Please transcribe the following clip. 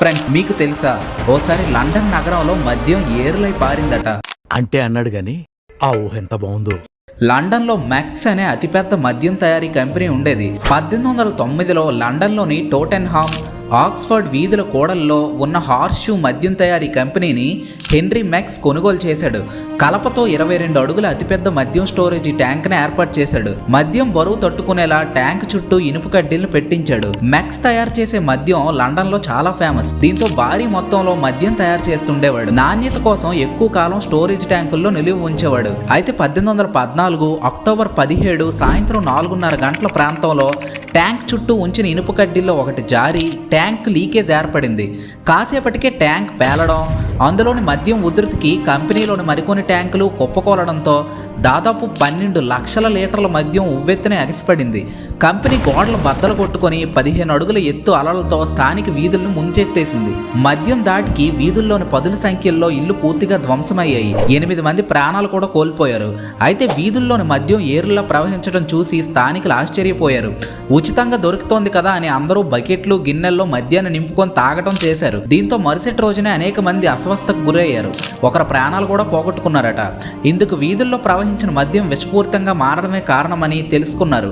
Friends మీకు తెలుసా? ఓసారి లండన్ నగరంలో మద్యం ఏరులై పారిందట. అంటే అన్నాడు గాని ఆ ఊహ ఎంత బాగుందో. లండన్లో మ్యాక్స్ అనే అతిపెద్ద మద్యం తయారీ కంపెనీ ఉండేది. పద్దెనిమిది వందల తొమ్మిదిలో లండన్లోని టోటెన్హామ్ ఆక్స్ఫర్డ్ వీధుల కూడల్లో ఉన్న హార్స్ మద్యం తయారీ కంపెనీని హెన్రీ మ్యాక్స్ కొనుగోలు చేశాడు. కలపతో ఇరవై రెండు అడుగుల అతిపెద్ద మద్యం స్టోరేజీ ట్యాంక్ని ఏర్పాటు చేశాడు. మద్యం బరువు తట్టుకునేలా ట్యాంక్ చుట్టూ ఇనుప కడ్డీలను పెట్టించాడు. మ్యాక్స్ తయారు చేసే మద్యం లండన్లో చాలా ఫేమస్. దీంతో భారీ మొత్తంలో మద్యం తయారు చేస్తుండేవాడు. నాణ్యత కోసం ఎక్కువ కాలం స్టోరేజ్ ట్యాంకుల్లో నిలువ ఉంచేవాడు. అయితే పద్దెనిమిది వందల పద్నాలుగు అక్టోబర్ పదిహేడు సాయంత్రం నాలుగున్నర గంటల ప్రాంతంలో ట్యాంక్ చుట్టూ ఉంచిన ఇనుప కడ్డీల్లో ఒకటి జారి ట్యాంక్ లీకేజ్ ఏర్పడింది. కాసేపటికే ట్యాంక్ పేలడం అందులోని మద్యం ఉధృతికి కంపెనీలోని మరికొన్ని ట్యాంకులు కుప్పకూలడంతో దాదాపు పన్నెండు లక్షల లీటర్ల మద్యం ఉవ్వెత్తున ఎగసిపడింది. కంపెనీ గోడలు బద్దలు కొట్టుకొని పదిహేను అడుగుల ఎత్తు అలలతో స్థానిక వీధులను ముంచెత్తేసింది. మద్యం దాటికి వీధుల్లోని పదుల సంఖ్యల్లో ఇల్లు పూర్తిగా ధ్వంసమయ్యాయి. ఎనిమిది మంది ప్రాణాలు కూడా కోల్పోయారు. అయితే వీధుల్లోని మద్యం ఏరులా ప్రవహించడం చూసి స్థానికులు ఆశ్చర్యపోయారు. ఉచితంగా దొరుకుతోంది కదా అని అందరూ బకెట్లు గిన్నెల్లో మద్యాన్ని నింపుకొని తాగటం చేశారు. దీంతో మరుసటి రోజునే అనేక మంది అస్వస్థకు గురయ్యారు. ఒకరు ప్రాణాలు కూడా పోగొట్టుకున్నారట. ఇందుకు వీధుల్లో ప్రవహించిన మద్యం విషపూరితంగా మారడమే కారణమని తెలుసుకున్నారు.